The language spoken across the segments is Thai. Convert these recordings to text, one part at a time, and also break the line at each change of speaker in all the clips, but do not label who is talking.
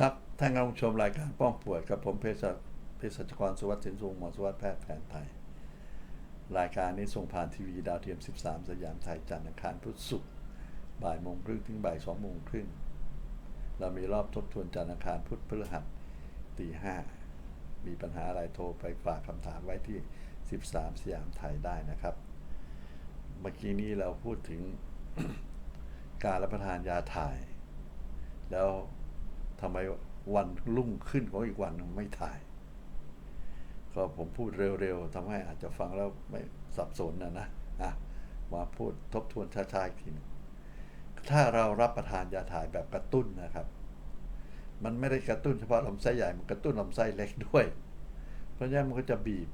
ครับท่านกำลังชมรายการป้องป่วยกับผมเภสัชเภสัชกรสุวัสดิ์สินสูงหมอสุวัสดิ์แพทย์แผนไทย รายการนี้ส่งผ่านทีวีดาวเทียม 13 สยามไทยจันทร์อังคารพุธศุกร์บ่ายโมงครึ่งถึงบ่ายสองโมงครึ่งเรามีรอบทบทวนจันทร์อังคารพุธพฤหัสตีห้ามีปัญหาอะไรโทรไปฝากคำถามไว้ที่ 13 สยามไทยได้นะครับ เมื่อกี้นี้เราพูดถึงการรับประทานยาถ่าย แล้ว ทำไมวันรุ่งขึ้นของอีกวันไม่ถ่าย ก็ผมพูดเร็วๆทำให้อาจจะฟังแล้วไม่สับสนนะนะอะมาพูดทบทวนช้าๆอีกทีหนึงถ้าเรารับประทานยาถ่ายแบบกระตุ้นนะครับ มันไม่ได้กระตุ้นเฉพาะลำไส้ใหญ่ มันกระตุ้นลำไส้เล็กด้วย เพราะฉะนั้นมันก็จะบีบ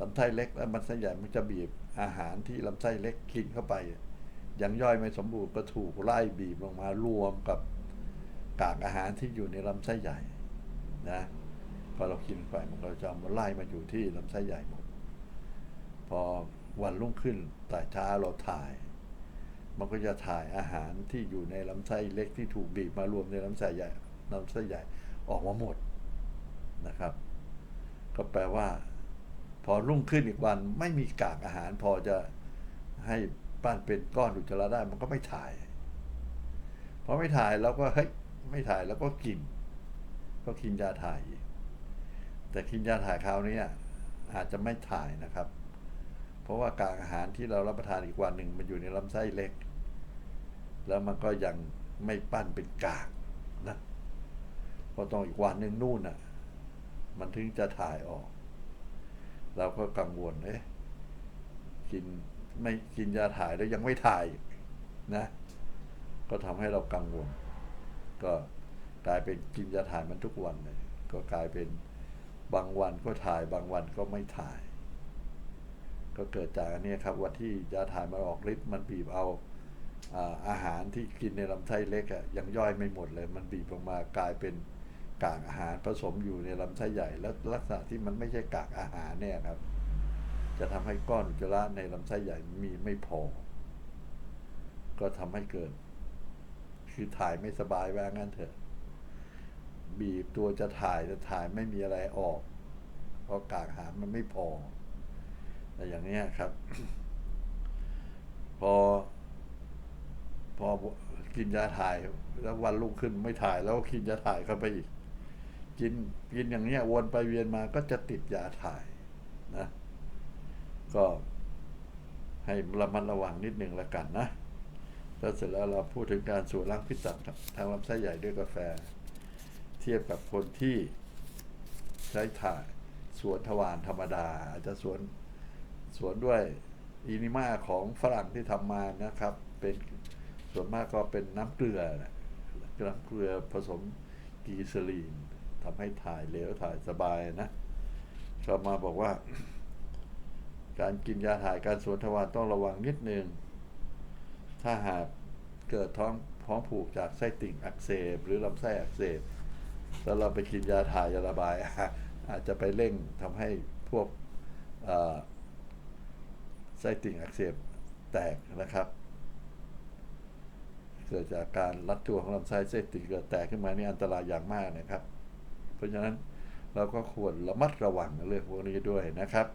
ลำไส้เล็กและลำไส้ใหญ่มันจะบีบอาหารที่ลำไส้เล็กกินเข้าไปยังย่อยไม่สมบูรณ์ก็ถูกไล่บีบลงมารวมกับ กากอาหารที่อยู่ในลำไส้ใหญ่นะพอเรากินไปมันก็จะมาไล่มาอยู่ที่ลำไส้ใหญ่หมด พอวันรุ่งขึ้นแต่ช้าเราถ่าย มันก็จะถ่ายอาหารที่อยู่ในลำไส้เล็กที่ถูกบีบมารวมในลำไส้ใหญ่ลำไส้ใหญ่ออกมาหมดนะครับ ก็แปลว่า พอรุ่งขึ้นอีกวันไม่มีกากอาหาร พอจะให้ปั้นเป็นก้อนอุจจาระได้มันก็ไม่ถ่ายพอไม่ถ่ายแล้วก็เฮ้ย ไม่ถ่ายแล้วก็กิน ก็กินยาถ่าย แต่กินยาถ่ายคราวนี้อาจจะไม่ถ่ายนะครับ เพราะว่ากากอาหารที่เรารับประทานอีกวันหนึ่งมันอยู่ในลำไส้เล็ก แล้วมันก็ยังไม่ปั้นเป็นกากนะเพราะต้องอีกวันหนึ่งนู่นน่ะ มันถึงจะถ่ายออก เราก็กังวลเอ๊ะกินไม่กินยาถ่ายแล้วยังไม่ถ่ายนะ ก็ทำให้เรากังวล ก็กลายเป็นกินยาถ่ายมันทุกวันเลยก็กลายเป็นบางวันก็ถ่ายบางวันก็ไม่ถ่าย ก็เกิดจากอันนี้ครับวันที่ยาถ่ายมันออกฤทธิ์มันบีบเอาอาหารที่กินในลำไส้เล็กอะยังย่อยไม่หมดเลย มันบีบออกมากลายเป็นกากอาหารผสมอยู่ในลำไส้ใหญ่ แล้วลักษณะที่มันไม่ใช่กากอาหารเนี่ยครับ จะทำให้ก้อนอุจจาระในลำไส้ใหญ่มีไม่พอ ก็ทำให้เกิด คือถ่ายไม่สบายว่างั้นเถอะ บีบตัวจะถ่ายจะถ่ายไม่มีอะไรออก เพราะกากหารมันไม่พอแต่อย่างเนี้ยครับ พอ พอกินยาถ่าย แล้ววันรุ่งขึ้นไม่ถ่ายแล้วก็กินยาถ่ายเข้าไปอีก กินกินอย่างเนี้ยวนไปเวียนมาก็จะติดยาถ่ายนะ ก็ให้ระมัดระวังนิดหนึ่งแล้วกันนะ แล้วเสร็จแล้วเราพูดถึงการสูบล้างพิษตับทางลำไส้ใหญ่ด้วยกาแฟ เทียบกับคนที่ใช้ถ่ายสวนทวารธรรมดา อาจจะสวนสวนด้วยอีนิมาของฝรั่งที่ทำมานะครับ เป็นส่วนมากก็เป็นน้ำเกลือนะน้ำเกลือผสมกีซลีนทำให้ถ่ายเหลวถ่ายสบายนะชอมาบอกว่า การกินยาถ่ายการสวนทวารต้องระวังนิดนึง ถ้าหากเกิดท้องท้องผูกจากไส้ติ่งอักเสบ หรือลำไส้อักเสบแล้วเราไปกินยาถ่ายยาระบาย อาจจะไปเร่งทำให้พวกไส้ติ่งอักเสบแตกนะครับเกิดจากการรัดตัวของลำไส้ไส้ติ่งเกิดแตกขึ้นมานี่อันตรายอย่างมากนะครับ เพราะฉะนั้นเราก็ควรระมัดระวังเรื่องพวกนี้ด้วยนะครับ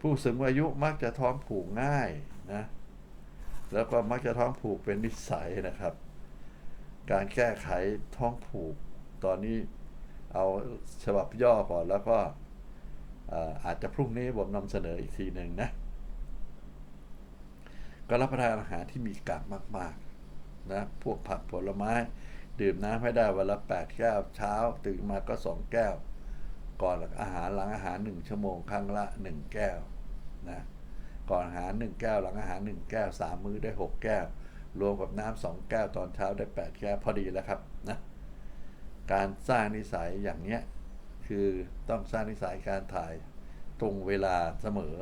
ผู้สูงอายุมักจะท้องผูกง่ายนะ แล้วก็มักจะท้องผูกเป็นนิสัยนะครับ การแก้ไขท้องผูก ตอนนี้เอาฉบับย่อก่อนแล้วก็เอ่ออาจจะพรุ่งนี้ผมนำเสนออีกทีหนึ่งนะ ก็รับประทานอาหารที่มีกากมากๆนะ พวกผักผลไม้ ดื่มน้ำให้ได้วันละ8แก้วเช้า ตื่นมาก็ 2 แก้ว ก่อนอาหารหลังอาหาร 1 ชั่วโมงครั้งละ 1 แก้วนะ ก่อนอาหาร 1 แก้ว หลังอาหาร 1 แก้ว 3 มื้อได้ 6 แก้ว รวมกับน้ำ2แก้วตอนเช้าได้ 8 แก้วพอดีแล้วครับนะการสร้างนิสัยอย่างเนี้ยคือต้องสร้างนิสัยการถ่ายตรงเวลาเสมอ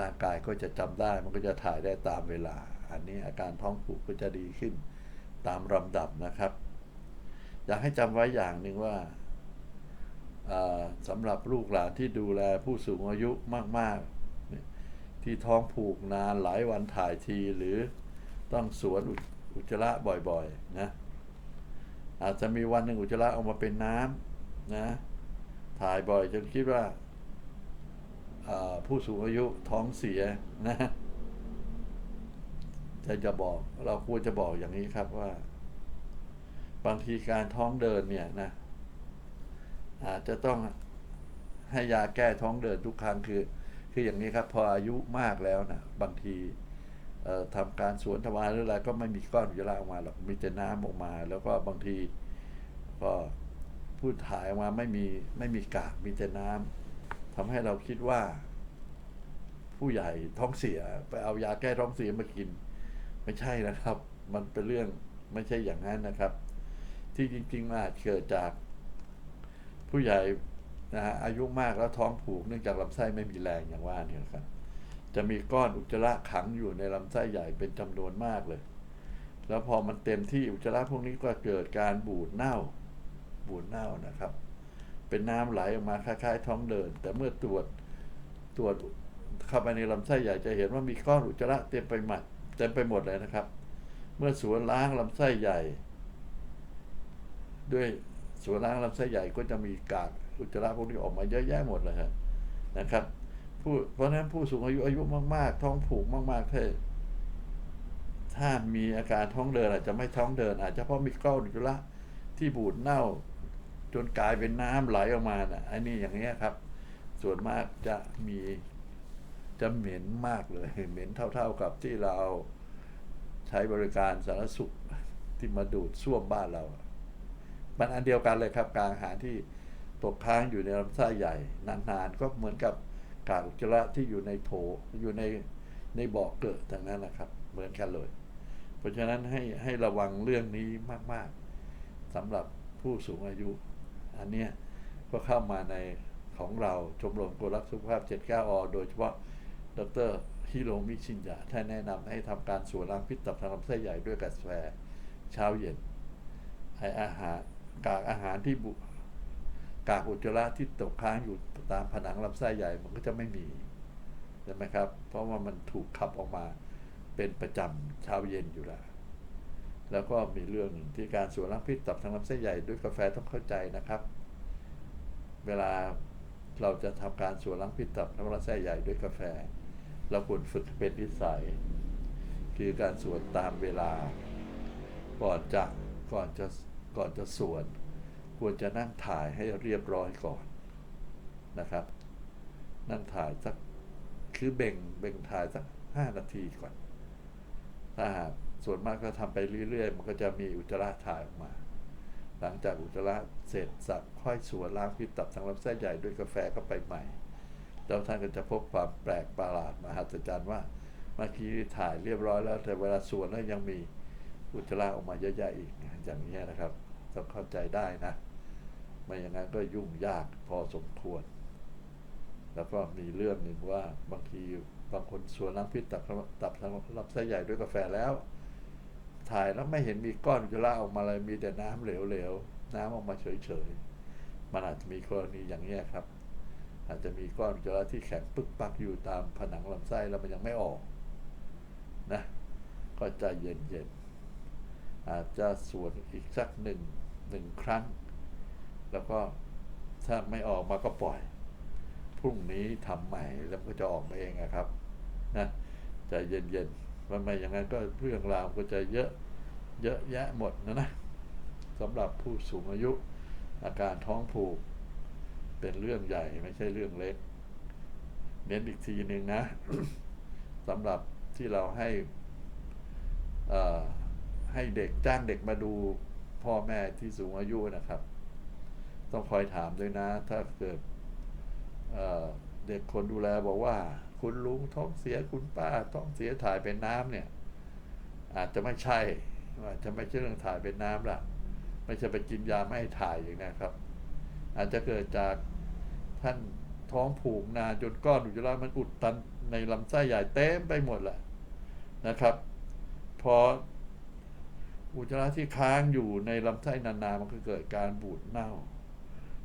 ร่างกายก็จะจำได้มันก็จะถ่ายได้ตามเวลา อันนี้อาการท้องผูกก็จะดีขึ้นตามลำดับนะครับ อยากให้จำไว้อย่างหนึ่งว่าอ่าสำหรับลูกหลานที่ดูแลผู้สูงอายุมาก ๆ ที่ท้องผูกนานหลายวันถ่ายทีหรือต้องสวนอุจจาระบ่อยๆนะอาจจะมีวันหนึ่งอุจจาระออกมาเป็นน้ำนะถ่ายบ่อยจนคิดว่าอ่าผู้สูงอายุท้องเสียนะจะจะบอกเราควรจะบอกอย่างนี้ครับว่า บางทีการท้องเดินเนี่ยนะอาจจะต้องให้ยาแก้ท้องเดินทุกครั้งคือ คืออย่างนี้ครับ พออายุมากแล้วนะบางทีเอ่อทำการสวนทวารหรืออะไรก็ไม่มีก้อนอุจจาระออกมาหรอกมีแต่น้ำออกมา แล้วก็บางทีก็พูดถ่ายออกมาไม่มีไม่มีกากมีแต่น้ำทำให้เราคิดว่า ผู้ใหญ่ท้องเสียไปเอายาแก้ท้องเสียมากิน ไม่ใช่นะครับ มันเป็นเรื่องไม่ใช่อย่างนั้นนะครับ ที่จริงๆมันอาจเกิดจากผู้ใหญ่ นะฮะอายุมากแล้วท้องผูกเนื่องจากลำไส้ไม่มีแรงอย่างว่านี่นะครับ จะมีก้อนอุจจาระขังอยู่ในลำไส้ใหญ่เป็นจำนวนมากเลย แล้วพอมันเต็มที่อุจจาระพวกนี้ก็เกิดการบูดเน่า บูดเน่านะครับ เป็นน้ำไหลออกมาคล้ายๆ ท้องเดิน แต่เมื่อตรวจตรวจเข้าไปในลำไส้ใหญ่จะเห็นว่ามีก้อนอุจจาระเต็มไปหมดเต็มไปหมดเลยนะครับ เมื่อสวนล้างลำไส้ใหญ่ ด้วย ส่วนล้างลำไส้ใหญ่ก็จะมีกากอุจจาระพวกนี้ออกมาเยอะแยะหมดเลยครับนะครับผู้เพราะฉะนั้นผู้สูงอายุอายุมาก ๆ ท้องผูกมากๆถ้าถ้ามีอาการท้องเดินอาจจะไม่ท้องเดิน อาจจะเพราะมีก้อนอุจจาระที่บูดเน่า จนกลายเป็นน้ำไหลออกมาน่ะไอ้นี่อย่างเงี้ยครับ ส่วนมากจะมีจะเหม็นมากเลย เหม็นเท่า ๆกับที่เราใช้บริการสารสุขที่มาดูดซ่วมบ้านเรา มันอันเดียวกันเลยครับ การอาหารที่ตกค้างอยู่ในลำไส้ใหญ่ นานๆ ก็เหมือนกับกากอุจจาระที่อยู่ในโถอยู่ในในบ่อเกิดทั้งนั้นนะครับ เหมือนกันเลย เพราะฉะนั้นให้ให้ระวังเรื่องนี้มากๆสำหรับผู้สูงอายุ อันเนี้ยก็เข้ามาในของเราชมรมกุรักสุขภาพ 79อโดยเฉพาะดรฮิโรมิชินยะท่านแนะนำให้ทำการสวนล้างพิษตับทางลำไส้ใหญ่ด้วยกาแฟเช้าเย็นให้อาหาร กากอาหารที่บุกากอุจจาระที่ตกค้างอยู่ตามผนังลำไส้ใหญ่มันก็จะไม่มีใช่ไหมครับ เพราะว่ามันถูกขับออกมาเป็นประจำเช้าเย็นอยู่แล้วแล้วก็มีเรื่องหนึ่งที่การสวนล้างพิษตับทางลำไส้ใหญ่ด้วยกาแฟต้องเข้าใจนะครับ เวลาเราจะทำการสวนล้างพิษตับทางลำไส้ใหญ่ด้วยกาแฟ เราควรฝึกเป็นนิสัย คือการสวนตามเวลาก่อนจะก่อนจะ ก่อนจะสวนควรจะนั่งถ่ายให้เรียบร้อยก่อนนะครับ นั่งถ่ายสักคือเบ่งเบ่งถ่ายสักห้านาทีก่อน ถ้าหากส่วนมากก็ทำไปเรื่อยๆ มันก็จะมีอุจจาระถ่ายออกมา หลังจากอุจจาระเสร็จสับค่อยสวนล้างพิษตับทางลำไส้ใหญ่ด้วยกาแฟเข้าไปใหม่แล้วท่านก็จะพบความแปลกประหลาดมหัศจรรย์ว่าเมื่อกี้ถ่ายเรียบร้อยแล้วแต่เวลาสวนแล้วยังมี อุจจาระออกมาเยอะแยะอีกอย่างนี้นะครับต้องเข้าใจได้นะ ไม่อย่างนั้นก็ยุ่งยากพอสมควร แล้วก็มีเรื่องหนึ่งว่าบางทีบางคนสวนล้างพิษตับตับทางลำไส้ใหญ่ด้วยกาแฟแล้ว ถ่ายแล้วไม่เห็นมีก้อนอุจจาระออกมาเลยมีแต่น้ำเหลวๆน้ำออกมาเฉยๆมันอาจจะมีกรณีอย่างนี้ครับ อาจจะมีก้อนอุจจาระที่แข็งปึกปักอยู่ตามผนังลำไส้แล้วมันยังไม่ออกนะก็ใจเย็นๆ อาจจะสวนอีกสักหนึ่งหนึ่งครั้ง แล้วก็ถ้าไม่ออกมาก็ปล่อย พรุ่งนี้ทำใหม่แล้วก็จะออกมาเองอะครับนะใจเย็นๆมันไม่อย่างนั้นก็เรื่องราวก็จะเยอะเยอะแยะหมดนะนะสำหรับผู้สูงอายุ อาการท้องผูก เป็นเรื่องใหญ่ไม่ใช่เรื่องเล็ก เน้นอีกทีหนึ่งนะสำหรับที่เราให้อ่อ ให้เด็กจ้างเด็กมาดูพ่อแม่ที่สูงอายุนะครับ ต้องคอยถามด้วยนะ ถ้าเกิดเเด็กคนดูแลบอกว่า คุณลุงท้องเสียคุณป้าท้องเสียถ่ายเป็นน้ำเนี่ย อาจจะไม่ใช่อาจจะไม่ใช่เรื่องถ่ายเป็นน้ำละไม่ใช่ไปกินยาไม่ให้ถ่ายอย่างนี้ครับ อาจจะเกิดจากท่านท้องผูกนานจนก้อนอุจจาระมันอุดตันในลำไส้ใหญ่เต็มไปหมดแหละนะครับ พอ อุจจาระที่ค้างอยู่ในลำไส้นานๆมันก็เกิดการบูดเน่า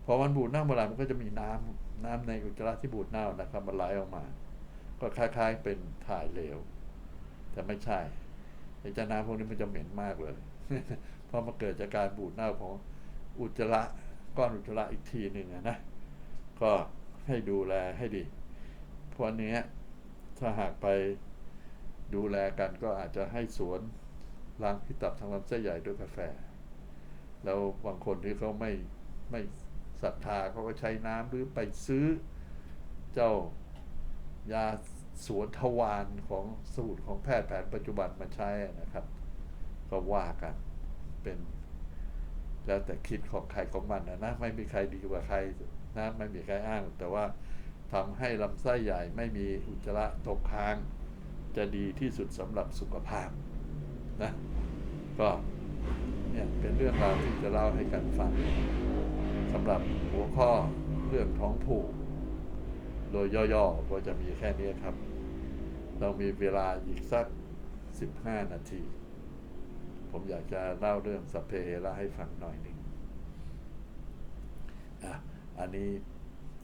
พอมันบูดเน่าเมื่อไหร่มันก็จะมีน้ำน้ำในอุจจาระที่บูดเน่านะครับมันไหลออกมา ก็คล้ายๆเป็นถ่ายเหลว แต่ไม่ใช่ไอ้เจ้าน้ำพวกนี้มันจะเหม็นมากเลยเพราะมันเกิดจากการบูดเน่าของอุจจาระก้อนอุจจาระอีกทีหนึ่งนะก็ให้ดูแลให้ดีเพราะอันเนี้ยถ้าหากไปดูแลกันก็อาจจะให้สวน ล้างพิษตับทางลำไส้ใหญ่ด้วยกาแฟ แล้วบางคนที่เขาไม่ไม่ศรัทธาเขาก็ใช้น้ำหรือไปซื้อเจ้ายาสวนทวารของสูตรของแพทย์แผนปัจจุบันมาใช้นะครับ ก็ว่ากันเป็นแล้วแต่คิดของใครของมันนะนะไม่มีใครดีกว่าใครนะไม่มีใครอ้าง แต่ว่าทำให้ลำไส้ใหญ่ไม่มีอุจจาระตกค้าง จะดีที่สุดสำหรับสุขภาพ นะ ก็เนี่ยเป็นเรื่องราวที่จะเล่าให้กันฟังสำหรับหัวข้อเรื่องท้องผูก โดยย่อๆก็จะมีแค่นี้ครับ เรามีเวลาอีกสัก 15 นาที ผมอยากจะเล่าเรื่องสพเพเฮระให้ฟังหน่อยหนึ่งอะอันนี้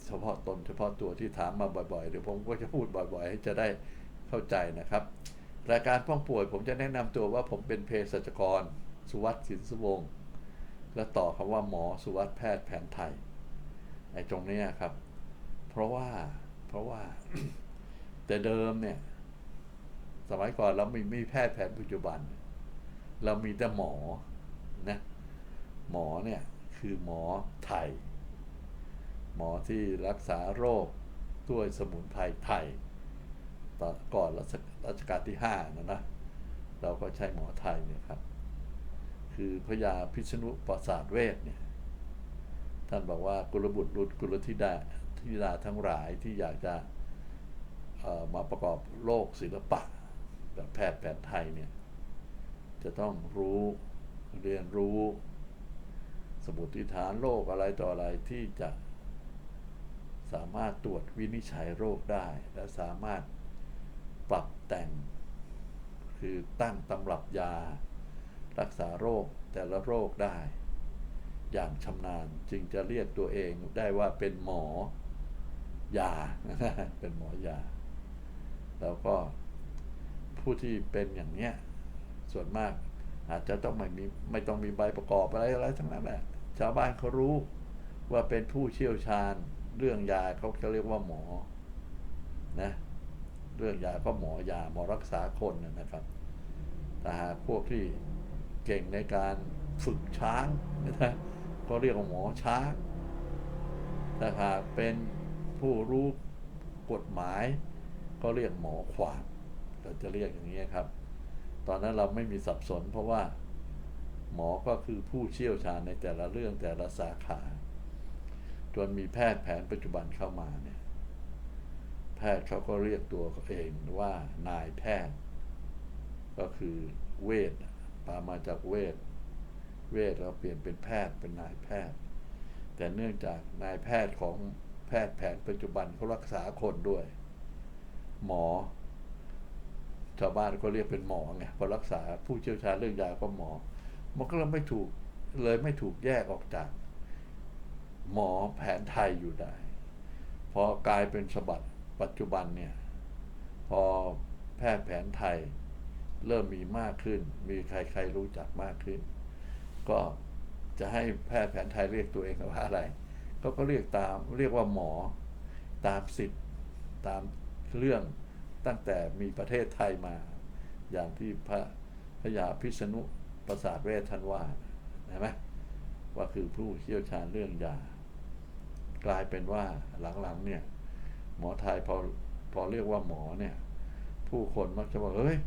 เฉพาะตนเฉพาะตัวที่ถามมาบ่อยๆ เดี๋ยวผมก็จะพูดบ่อยๆ ให้จะได้เข้าใจนะครับ รายการป้องป่วย ผมจะแนะนำตัวว่าผมเป็นเภสัชกร สุวัสดิ์สินสุวงศ์และต่อคำว่าหมอสุวัสดิ์แพทย์แผนไทยไอ้ตรงนี้ครับ เพราะว่าเพราะว่า แต่เดิมเนี่ย สมัยก่อนเราไม่มีแพทย์แผนปัจจุบัน เรามีแต่หมอนะหมอเนี่ยคือหมอไทย หมอที่รักษาโรคด้วยสมุนไพรไทย ตอนก่อนรัชกาลที่ห้านะนะเราก็ใช้หมอไทยเนี่ยครับ คือพระยาพิษณุปราสาทเวทเนี่ยท่านบอกว่ากุลบุตรรุตกุลธิดาธิดาทั้งหลายที่อยากจะมาประกอบโลกศิลปะแบบแพทย์แผนไทยเนี่ยจะต้องรู้เรียนรู้ สมุติฐานโรคอะไรต่ออะไรที่จะสามารถตรวจวินิจฉัยโรคได้ และสามารถ ปรับแต่ง คือตั้งตำรับยา รักษาโรคแต่ละโรคได้ อย่างชำนาญจึงจะเรียกตัวเองได้ว่าเป็นหมอยา เป็นหมอยา แล้วก็ผู้ที่เป็นอย่างเนี้ยส่วนมากอาจจะต้องไม่มีไม่ต้องมีใบประกอบอะไรอะไรทั้งนั้นแหละชาวบ้านเขารู้ว่าเป็นผู้เชี่ยวชาญเรื่องยาเขาจะเรียกว่าหมอนะ เรื่องยาก็หมอยาหมอรักษาคนนะนะครับแต่หากพวกที่เก่งในการฝึกช้างนะก็เรียกว่าหมอช้างแต่หากเป็นผู้รู้กฎหมาย ก็เรียกหมอขวานเราจะเรียกอย่างนี้ครับ ตอนนั้นเราไม่มีสับสนเพราะว่าหมอก็คือผู้เชี่ยวชาญในแต่ละเรื่องแต่ละสาขา จนมีแพทย์แผนปัจจุบันเข้ามาเนี่ย แพทย์เขาก็เรียกตัวเขาเองว่านายแพทย์ ก็คือเวชปามาจากเวชเวชเราเปลี่ยนเป็นแพทย์เป็นนายแพทย์ แต่เนื่องจากนายแพทย์ของแพทย์แผนปัจจุบันเขารักษาคนด้วย หมอ ชาวบ้านก็เรียกเป็นหมอไงพอรักษาผู้เชี่ยวชาญเรื่องยาก็หมอ มันก็เลยไม่ถูกเลยไม่ถูกแยกออกจาก หมอแผนไทยอยู่ได้ พอกลายเป็นฉบับ ปัจจุบันเนี่ยพอแพทย์แผนไทยเริ่มมีมากขึ้น มีใครๆรู้จักมากขึ้น ก็จะให้แพทย์แผนไทยเรียกตัวเองว่าอะไร ก็ก็เรียกตามเรียกว่าหมอตามสิทธิ์ตามเรื่องตั้งแต่มีประเทศไทยมา อย่างที่พระพระยาพิษณุประสาทเวทท่านว่าเห็นไหมว่าคือผู้เชี่ยวชาญเรื่องยากลายเป็นว่าหลังๆเนี่ย หมอไทยพอพอเรียกว่าหมอเนี่ย ผู้คนมักจะบอกเฮ้ย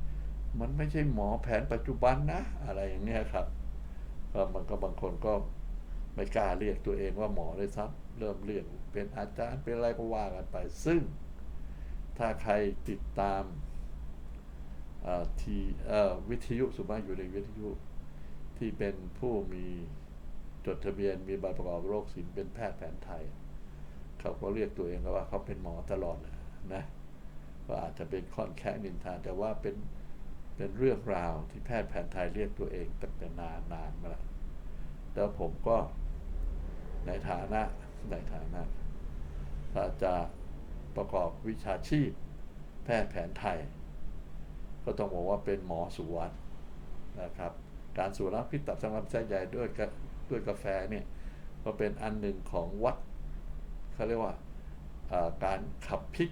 มันไม่ใช่หมอแผนปัจจุบันนะ อะไรอย่างเงี้ยครับก็มันก็บางคนก็ไม่กล้าเรียกตัวเองว่าหมอเลยซ้ำเริ่มเรียกเป็นอาจารย์เป็นอะไรก็ว่ากันไป ซึ่งถ้าใครติดตามทีวิทยุสุมาอยู่ในวิทยุ ที่เป็นผู้มีจดทะเบียนมีใบประกอบโรคศิลป์เป็นแพทย์แผนไทย เขาก็เรียกตัวเองว่าเขาเป็นหมอตลอดนะก็อาจจะเป็นค่อนแค่นินทานแต่ว่าเป็นเป็นเรื่องราวที่แพทย์แผนไทยเรียกตัวเองตั้งแต่นานนานมาแล้วแล้วผมก็ในฐานะในฐานะถ้าจะประกอบวิชาชีพ แพทย์แผนไทย ก็ต้องบอกว่าเป็นหมอสุวัสดนะครับ การสูบล้างพิษตับทางลำไส้ใหญ่ด้วยกด้วยกาแฟเนี่ยก็เป็นอันหนึ่งของวัด เขาเรียกว่าการขับพิษ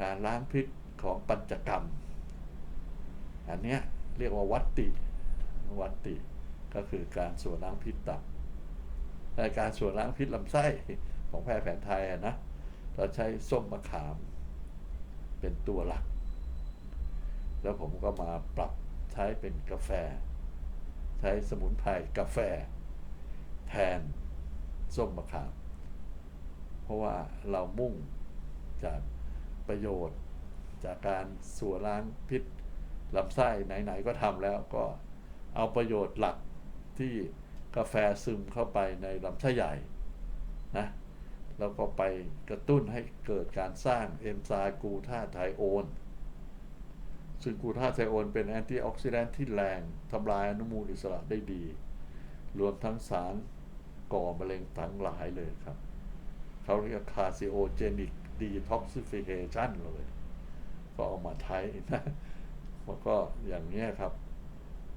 การล้างพิษของปัญจกรรม อันเนี้ยเรียกว่าวัตติ วัตติก็คือการส่วนล้างพิษตับแต่การส่วนล้างพิษลำไส้ของแพทย์แผนไทยนะ เราใช้ส้มมะขาม เป็นตัวหลัก แล้วผมก็มาปรับใช้เป็นกาแฟ ใช้สมุนไพรกาแฟ แทนส้มมะขาม เพราะว่าเรามุ่งจากประโยชน์ จากการสัวล้างพิษลำไส้ไหนๆก็ทำแล้วก็เอาประโยชน์หลักที่กาแฟซึมเข้าไปในลำไส้ใหญ่นะแล้วก็ไปกระตุ้นให้เกิดการสร้างเอนไซม์กลูทาไทโอน ซึ่งกลูทาไทโอนเป็นแอนตี้ออกซิแดนต์ที่แรงทำลายอนุมูลอิสระได้ดี รวมทั้งสารก่อมะเร็งทั้งหลายเลยครับ เขาเรียกคาซิโอเจนิกดีท็อกซิฟิเคชันเลย ก็เอามาใช้นะแล้วก็อย่างนี้ครับ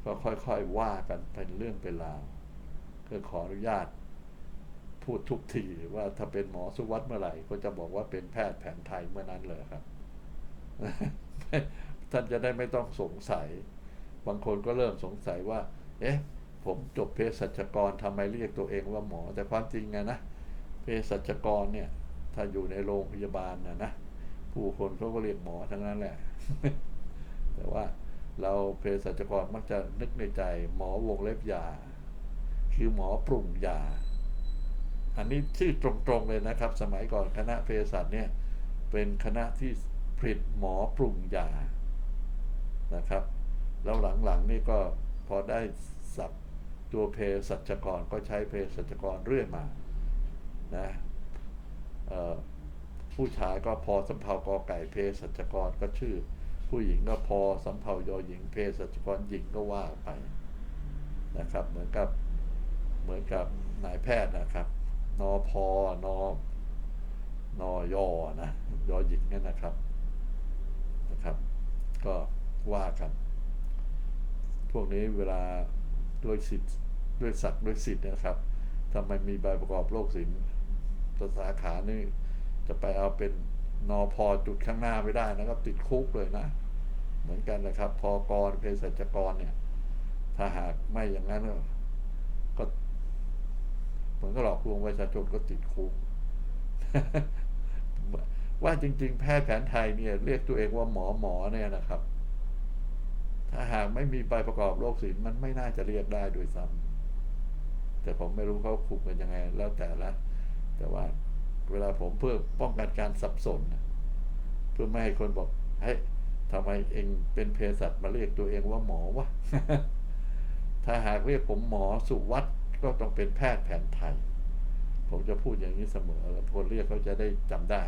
ก็ค่อยๆว่ากันเป็นเรื่องเป็นราวก็ขออนุญาตพูดทุกทีว่าถ้าเป็นหมอสุวัสด์เมื่อไหร่ ก็จะบอกว่าเป็นแพทย์แผนไทยเมื่อนั้นเลยครับ ท่านจะได้ไม่ต้องสงสัย บางคนก็เริ่มสงสัยว่า เอ๊ะ ผมจบเภสัชกรทำไมเรียกตัวเองว่าหมอแต่ความจริงไงนะ เภสัชกรเนี่ย ถ้าอยู่ในโรงพยาบาลนะนะผู้คนเขาก็เรียกหมอทั้งนั้นแหละ แต่ว่าเราเภสัชกรมักจะนึกในใจ หมอวงเล็บยา คือหมอปรุงยา อันนี้ชื่อตรงๆเลยนะครับ สมัยก่อนคณะเภสัชเนี่ย เป็นคณะที่ผลิตหมอปรุงยานะครับ แล้วหลังๆนี่ก็พอได้สับตัวเภสัชกรก็ใช้เภสัชกรเรื่อยมา นะผู้ชายก็พอสำเภากอไก่เภสัชกรก็ชื่อ ผู้หญิงก็พอสำเภายอหญิงเภสัชกรหญิงก็ว่าไปนะครับ เหมือนกับเหมือนกับนายแพทย์นะครับ นอพอนอนอยอนะยอหญิงเนี่ยนะครับนะครับ ก็ว่ากัน พวกนี้เวลาด้วยสิทธิ์ด้วยศักดิ์ด้วยสิทธิ์นะครับทำไมมีใบประกอบโรคศิลป์ สาขานี่จะไปเอาเป็นนอพอจุดข้างหน้าไม่ได้นะครับ ติดคุกเลยนะ เหมือนกันนะครับพอกรเภสัชกรเนี่ย ถ้าหากไม่อย่างนั้นก็เหมือนก็หลอกลวงประชาชนก็ติดคุกว่าจริง ๆ แพทย์แผนไทยเนี่ย เรียกตัวเองว่าหมอหมอเนี่ยนะครับ ถ้าหากไม่มีใบประกอบโรคศิลป์มันไม่น่าจะเรียกได้ด้วยซ้ำแต่ผมไม่รู้เขาคุมกันยังไง แล้วแต่ละ เวลาผมเพื่อป้องกันการสับสน เพื่อไม่ให้คนบอกเฮ้ยทำไมเองเป็นเภสัชมาเรียกตัวเองว่าหมอวะถ้าหากเรียกผมหมอสุวัตก็ต้องเป็นแพทย์แผนไทย ผมจะพูดอย่างนี้เสมอ แล้วคนเรียกเขาจะได้จำได้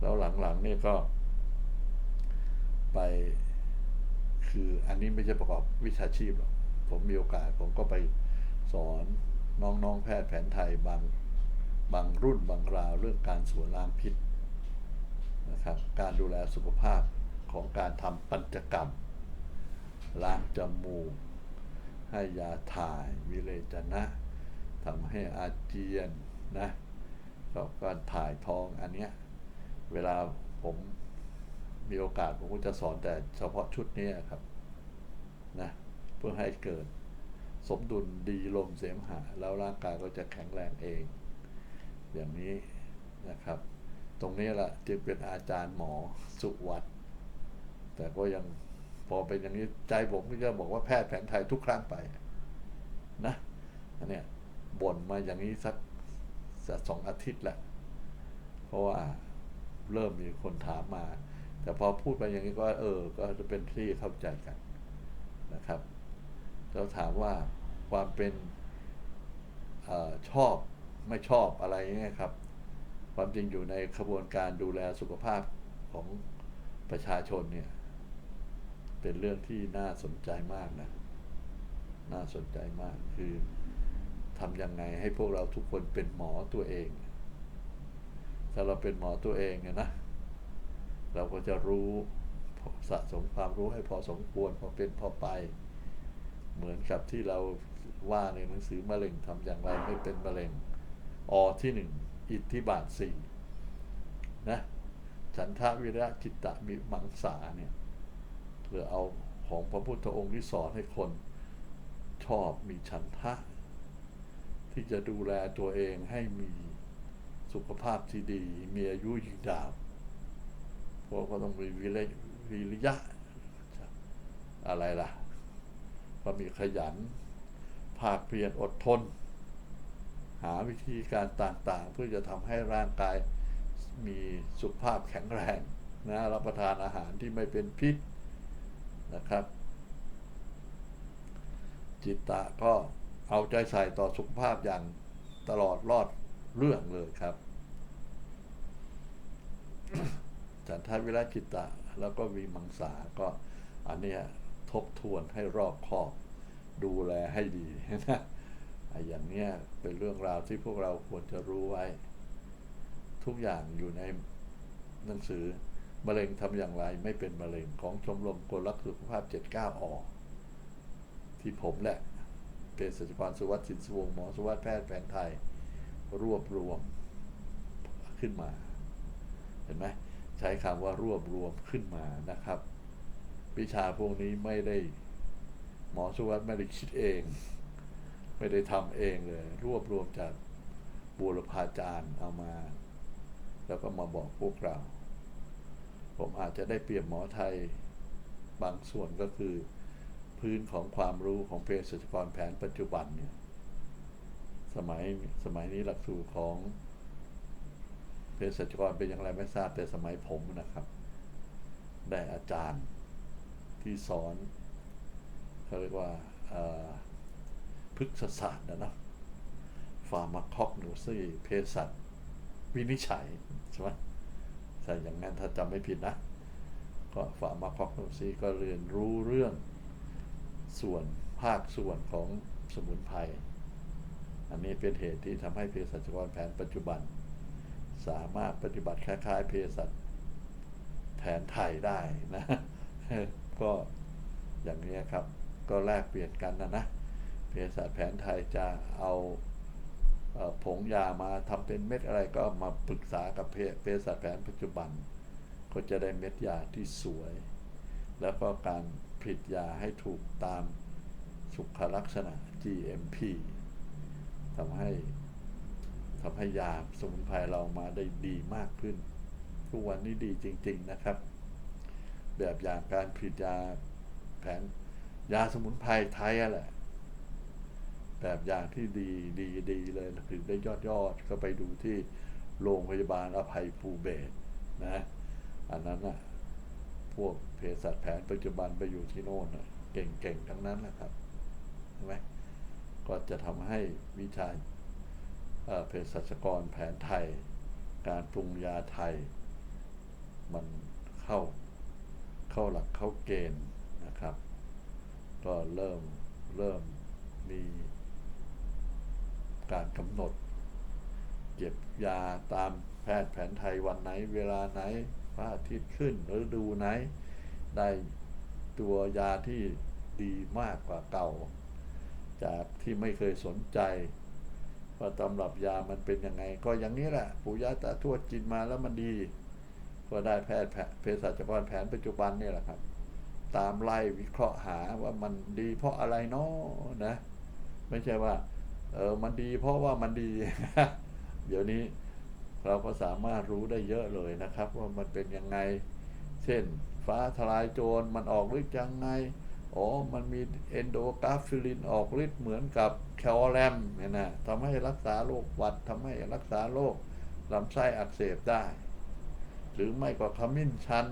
แล้วหลังๆนี่ก็ ไปคืออันนี้ไม่ใช่ประกอบวิชาชีพหรอกผมมีโอกาสผมก็ไปสอนน้องๆแพทย์แผนไทยบาง บางรุ่นบางราวเรื่องการสวนล้างพิษนะครับการดูแลสุขภาพของการทำปัญจกรรม ล้างจมูก ให้ยาถ่ายวิเลจนะทำให้อาเจียนนะก็การถ่ายท้องอันเนี้ยเวลาผมมีโอกาสผมก็จะสอนแต่เฉพาะชุดนี้ครับนะเพื่อให้เกิดสมดุลดีลมเสมหะ แล้วร่างกายก็จะแข็งแรงเอง อย่างนี้นะครับ ตรงนี้แหละจึงเป็นอาจารย์หมอสุวัตแต่ก็ยังพอเป็นอย่างนี้ใจผมก็จะบอกว่าแพทย์แผนไทยทุกครั้งไปนะอันเนี้ยบ่นมาอย่างนี้สักสักสองอาทิตย์แล้วเพราะว่าเริ่มมีคนถามมา แต่พอพูดไปอย่างนี้ก็เออ ก็จะเป็นที่เข้าใจกันนะครับเราถามว่าความเป็นออชอบ ไม่ชอบอะไรเงี้ยครับ ความจริงอยู่ในขบวนการดูแลสุขภาพของประชาชนเนี่ย เป็นเรื่องที่น่าสนใจมากนะ น่าสนใจมากคือทำยังไงให้พวกเราทุกคนเป็นหมอตัวเอง ถ้าเราเป็นหมอตัวเองเนี่ยนะ เราก็จะรู้สะสมความรู้ให้พอสมควรพอเป็นพอไป เหมือนกับที่เราว่าในหนังสือมะเร็งทำอย่างไรไม่เป็นมะเร็ง อที่หนึ่งอิทธิบาทสี่นะฉันทะวิระจิตตะมิมังสาเนี่ยหรือเอาของพระพุทธองค์ที่สอนให้คนชอบมีฉันทะ ที่จะดูแลตัวเองให้มีสุขภาพที่ดี มีอายุยืนยาวเพราะก็ต้องมีวิริวิริยะ อะไรล่ะ ก็มีขยัน ภาคเพียรอดทน หาวิธีการต่างๆ เพื่อจะทำให้ร่างกายมีสุขภาพแข็งแรงนะรับประทานอาหารที่ไม่เป็นพิษนะครับ จิตตะก็เอาใจใส่ต่อสุขภาพอย่างตลอดรอดเรื่องเลยครับฉันทาวิรัจิตตะแล้วก็วีมังสาก็อันเนี้ยทบทวนให้รอบคอบดูแลให้ดีนะ อ้อย่างเนี้ยเป็นเรื่องราวที่พวกเราควรจะรู้ไว้ ทุกอย่างอยู่ในหนังสือมะเร็งทำอย่างไรไม่เป็นมะเร็งของชมรมกลรักสุขภาพ 79อที่ผมแหละเภสัชกรสุวัสดิ์สินสวงหมอสุวัสดิ์แพทย์แผนไทย รวบรวมขึ้นมา เห็นไหมใช้คำว่ารวบรวมขึ้นมานะครับ วิชาพวกนี้ไม่ได้หมอสุวัสดิ์ไม่ได้คิดเอง ไม่ได้ทำเองเลย รวบรวมจากบูรพาจารย์เอามา แล้วก็มาบอกพวกเรา ผมอาจจะได้เปรียบหมอไทยบางส่วนก็คือ พื้นของความรู้ของเภสัชกรแผนปัจจุบันเนี่ยสมัยสมัยนี้หลักสูตรของเภสัชกรเป็นอย่างไรไม่ทราบแต่สมัยผมนะครับ ได้อาจารย์ที่สอนเขาเรียกว่า พฤกษศาสตร์นะนาะฟาร์มาคอกโนซีเภสัชวินิจฉัยใช่ไหมใช่อย่างนั้นถ้าจำไม่ผิดนะ ก็ฟาร์มาคอกโนซีก็เรียนรู้เรื่องส่วนภาคส่วนของสมุนไพร อันนี้เป็นเหตุที่ทำให้เภสัชกรแผนปัจจุบัน สามารถปฏิบัติคล้ายๆเภสัชแผนไทยได้นะ ก็อย่างนี้ครับ ก็แลกเปลี่ยนกันนะนะ เภสัชแผนไทยจะเอาผงยามาทำเป็นเม็ดอะไรก็มาปรึกษากับเภสัชแผนปัจจุบัน ก็จะได้เม็ดยาที่สวย แล้วก็การผลิตยาให้ถูกตามสุขลักษณะ GMP ทำให้ทำให้ยาสมุนไพรเรามาได้ดีมากขึ้น ทุกวันนี้ดีจริง ๆนะครับ แบบอย่างการผลิตยาแผนยาสมุนไพรไทยอะแหละ แบบอย่างที่ดีดีดีเลยถึงได้ยอดยอดก็ไปดูที่โรงพยาบาลอภัยภูเบศนะอันนั้นนะพวกเภสัชแผนปัจจุบันไปอยู่ที่โน่นน่ะเก่งๆทั้งนั้นนะครับใช่ไหมก็จะทำให้วิชาเภสัชกรแผนไทย การปรุงยาไทย มันเข้าเข้าหลักเข้าเกณฑ์นะครับ ก็เริ่มเริ่มมี การกำหนด เก็บยาตามแพทย์แผนไทยวันไหน เวลาไหนพระอาทิตย์ขึ้นหรือดูไหน ได้ตัวยาที่ดีมากกว่าเก่า จากที่ไม่เคยสนใจว่าตำรับยามันเป็นยังไง ก็อย่างนี้แหละปู่ย่าตาทวดกินมาแล้วมันดี ก็ได้แพทย์เภสัชกรแผนปัจจุบันนี่แหละครับ ตามไล่วิเคราะห์หาว่ามันดีเพราะอะไรเนาะนะ ไม่ใช่ว่า เออมันดีเพราะว่ามันดี เดี๋ยวนี้เราก็สามารถรู้ได้เยอะเลยนะครับ ว่ามันเป็นยังไง เช่น ฟ้าทลายโจรมันออกฤทธิ์ยังไง อ๋อ มันมีเอนโดกราฟิลินออกฤทธิ์เหมือนกับแคลแรมเนี่ยนะทำให้รักษาโรคหวัดทำให้รักษาโรคลำไส้อักเสบได้ หรือไม่ก็ขมิ้นชัน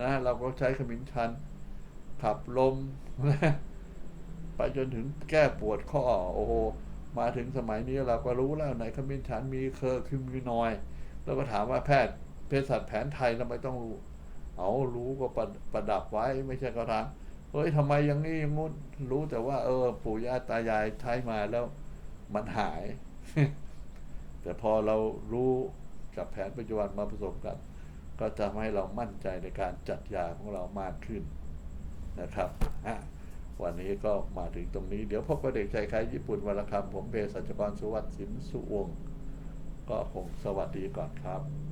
นะเราก็ใช้ขมิ้นชันขับลม ไปจนถึงแก้ปวดข้อโอ้โหมาถึงสมัยนี้เราก็รู้แล้วในขมิ้นชันมีเคอร์คิวมินอยด์แล้วก็ถามว่าแพทย์เภสัชแผนไทยทำไมต้องรู้ เอารู้ก็ประประดับไว้ไม่ใช่ก็ถามเฮ้ยทำไมอยังนี้ยังงู้นรู้แต่ว่า เออ ปู่ย่าตายายใช้มาแล้วมันหาย แต่พอเรารู้กับแผนปัจจุบันมาผสมกัน ก็จะทำให้เรามั่นใจในการจัดยาของเรามากขึ้นนะครับอะ วันนี้ก็มาถึงตรงนี้ เดี๋ยวพบกับเด็กชายไทยญี่ปุ่นวันละคำผมเภสัจกรสุวัสดิ์สินสุวงก็คงสวัสดีก่อนครับ